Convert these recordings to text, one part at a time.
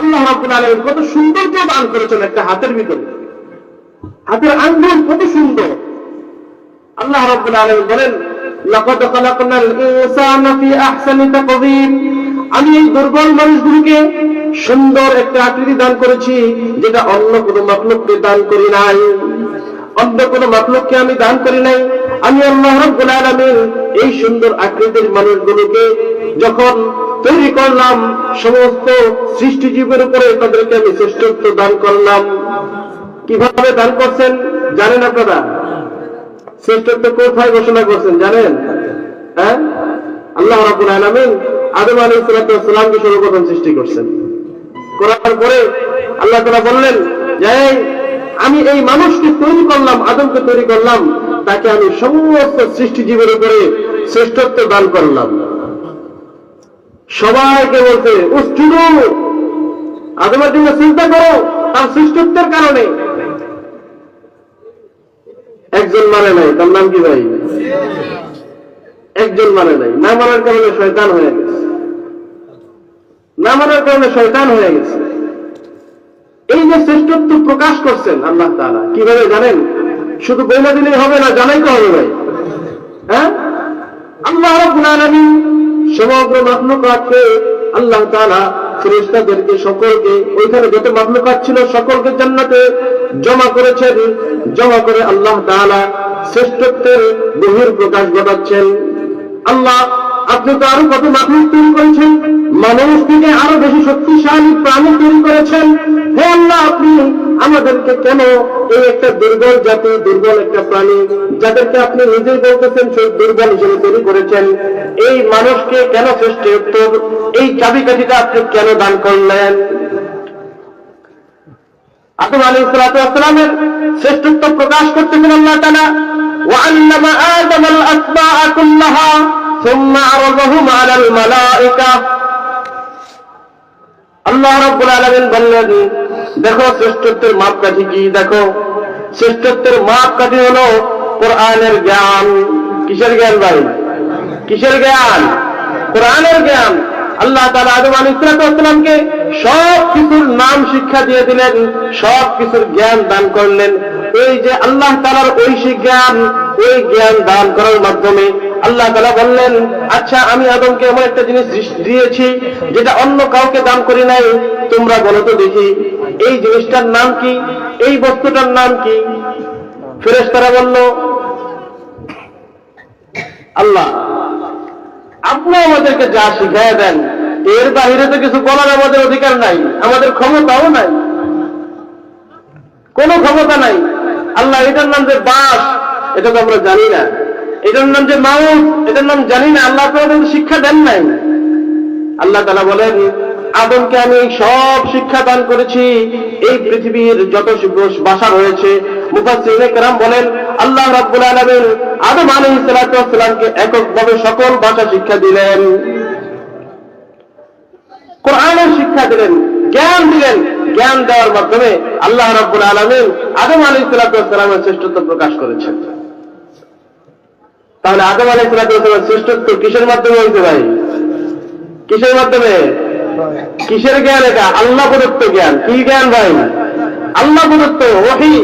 আল্লাহ রাব্বুল আলামিন কত সৌন্দর্য দান করেছেন একটা হাতের ভিতরে। হাতের আঙ্গুল কত সুন্দর। আল্লাহ রাব্বুল আলামিন বলেন আমি এই দুর্বল মানুষগুলোকে সুন্দর একটা আকৃতি দান করেছি, যেটা অন্য কোনো মাখলুককে দান করি নাই। অন্য কোনো মাখলুককে আমি দান করি নাই। আমি আল্লাহ রাব্বুল আলামিন এই সুন্দর আকৃতির মানুষগুলোকে যখন তৈরি করলাম, সমস্ত সৃষ্টিজীবের উপরে তাদেরকে আমি শ্রেষ্ঠত্ব দান করলাম। কীভাবে দান করছেন? জানেন আপনারা? শ্রেষ্ঠত্ব কোথায় ঘোষণা করছেন? জানেন? হ্যাঁ? আল্লাহ রাবুল আলমিন আদম আলী সালাতামকে সর্বপ্রথম সৃষ্টি করছেন। করার পরে আল্লাহ তারা বললেন, যে আমি এই মানুষকে তৈরি করলাম, আদমকে তৈরি করলাম, তাকে আমি সমস্ত সৃষ্টিজীবের উপরে শ্রেষ্ঠত্ব দান করলাম। সবাইকে বলছে উষ্ঠিল আদমের জন্য চিন্তা করো, তার শ্রেষ্ঠত্বের কারণে। একজন মানে নাই, তার নাম কি ভাই? একজন মানে নাই। না মানার কারণে শয়তান হয়ে গেছে। না মানার কারণে শয়তান হয়ে গেছে। এই যে শ্রেষ্ঠত্ব প্রকাশ করছেন আল্লাহ তাআলা, কীভাবে জানেন? শুধু বইলা দিলেই হবে না জানাই তো হবে ভাই। হ্যাঁ? আল্লাহ রাব্বুল আলামিন সমগ্র মাখলুকাতকে আল্লাহ তাআলা ফেরেশতাদেরকে সকলকে, ওইখানে যত মাখলুকাত ছিল সকলকে জান্নাতে জমা করেছেন, জমা করে আল্লাহ তাআলা শ্রেষ্ঠত্বের গভীর প্রকাশ ঘটাচ্ছেন। আল্লাহ, আপনি তো আরও কত মাখলুক তৈরি করেছেন? মানুষ থেকে আরো বেশি শক্তিশালী প্রাণী তৈরি করেছেন হে আল্লাহ আপনি আমাদেরকে কেন এই একটা দুর্বল জাতি দুর্বল একটা প্রাণী যাদেরকে আপনি নিজেই বলতেছেন সেই দুর্বল হিসেবে তৈরি করেছেন এই মানুষকে কেন শ্রেষ্ঠ উত্তর এই চাবিকাঠিটা আপনি কেন দান করলেন আদম আলী সালামের শ্রেষ্ঠত্ব প্রকাশ করতেছেন আল্লাহ তালা وعلم آدم الأسماء كلها ثم عرضهم على الملائكة আল্লাহ রব্বুল আলামিন বললেন, দেখো শ্রেষ্ঠত্বের মাপকাঠি কি? দেখো, শ্রেষ্ঠত্বের মাপকাঠি হলো কোরআনের জ্ঞান। কিসের জ্ঞান ভাই? কিসের জ্ঞান? কোরআনের জ্ঞান। আল্লাহ তালা আদম আলাইহিস সালামকে সব কিছুর নাম শিক্ষা দিয়ে দিলেন সব কিছুর জ্ঞান দান করলেন। এই যে আল্লাহ তাআলার ঐশী জ্ঞান, ওই জ্ঞান দান করার মাধ্যমে আল্লাহ তাআলা বললেন আচ্ছা আমি আদমকে এমন একটা জিনিস দিয়েছি যেটা অন্য কাউকে দান করি নাই। তোমরা বলো তো দেখি, এই জিনিসটার নাম কি? এই বস্তুটার নাম কি? ফেরেশতারা বলল, আল্লাহ, আপনি আমাদেরকে যা শিখাই দেন, এর বাহিরে তো কিছু বলার আমাদের অধিকার নাই, আমাদের ক্ষমতাও নাই। এটার নাম যে বাস, এটা তো আমরা জানি না। এটার নাম যে মাউস এটার নাম জানি না। আল্লাহ আমাদের শিক্ষা দেন নাই। আল্লাহ তালা বলেন, আদমকে আমি সব শিক্ষা দান করেছি। এই পৃথিবীর যত বাসা রয়েছে মুফাসসিরিনে বলেন, আল্লাহ রাব্বুল আলামিন আদম আলাইহিস সালাতু ওয়াসসালামকে এককভাবে সকল ভাষা শিক্ষা দিলেন। কোরআনের শিক্ষা দিলেন, জ্ঞান দিলেন। জ্ঞান দেওয়ার মাধ্যমে আল্লাহ রাব্বুল আলামিন আদম আলাইহিস সালাতু ওয়াসসালামের শ্রেষ্ঠত্ব প্রকাশ করেছেন। তাহলে আদম আলাইহিস সালাতু ওয়াসসালামের শ্রেষ্ঠত্ব কিসের মাধ্যমে হয়েছে ভাই? কিসের মাধ্যমে? কিসের জ্ঞান এটা? আল্লাহ প্রদত্ত জ্ঞান। কি জ্ঞান ভাই? আল্লাহ প্রদত্ত ওহি।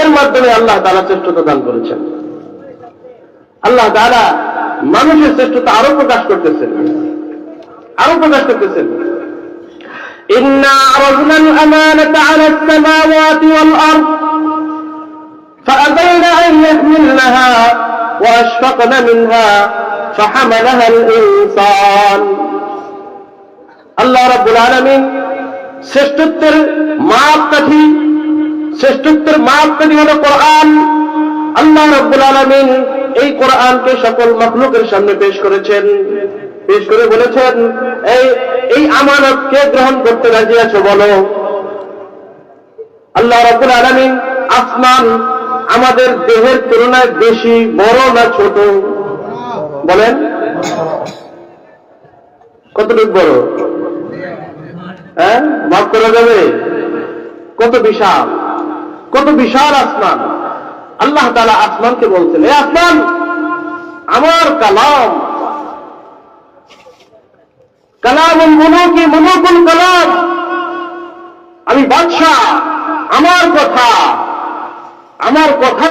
এর মাধ্যমে আল্লাহ তারা শ্রেষ্ঠতা দান করেছেন। আল্লাহ তারা মানুষের শ্রেষ্ঠতা আরও প্রকাশ করতেছেন। আরও প্রকাশ করতেছেন। إنا عرضنا الأمانة على السماوات والأرض فأبين أن يحملنها وأشفقن منها فحملها الإنسان আল্লাহ রাব্বুল আলামিন শ্রেষ্ঠত্বের মাপকাঠি শ্রেষ্ঠত্বের মাপকাঠি হলো কোরআন আল্লাহ রাব্বুল আলামিন এই কোরআনকে সকল মাখলুকের সামনে পেশ করেছেন পেশ করে বলেছেন এই এই আমানত কে গ্রহণ করতে রাজি আছো বলো? আল্লাহ রাব্বুল আলামিন আসমান আমাদের দেহের তুলনায় বেশি বড় না ছোট? বলেন। কতটুকু বড়? হ্যাঁ? মাফ করা যাবে? কত বিশাল? কত বিশাল আসমান? আল্লাহ তালা আসমানকে বলছেন এ আসমান, আমার কালাম কালাম মনোকি মনোকুল কালাম। আমি বাদশাহ আমার কথা আমার কথা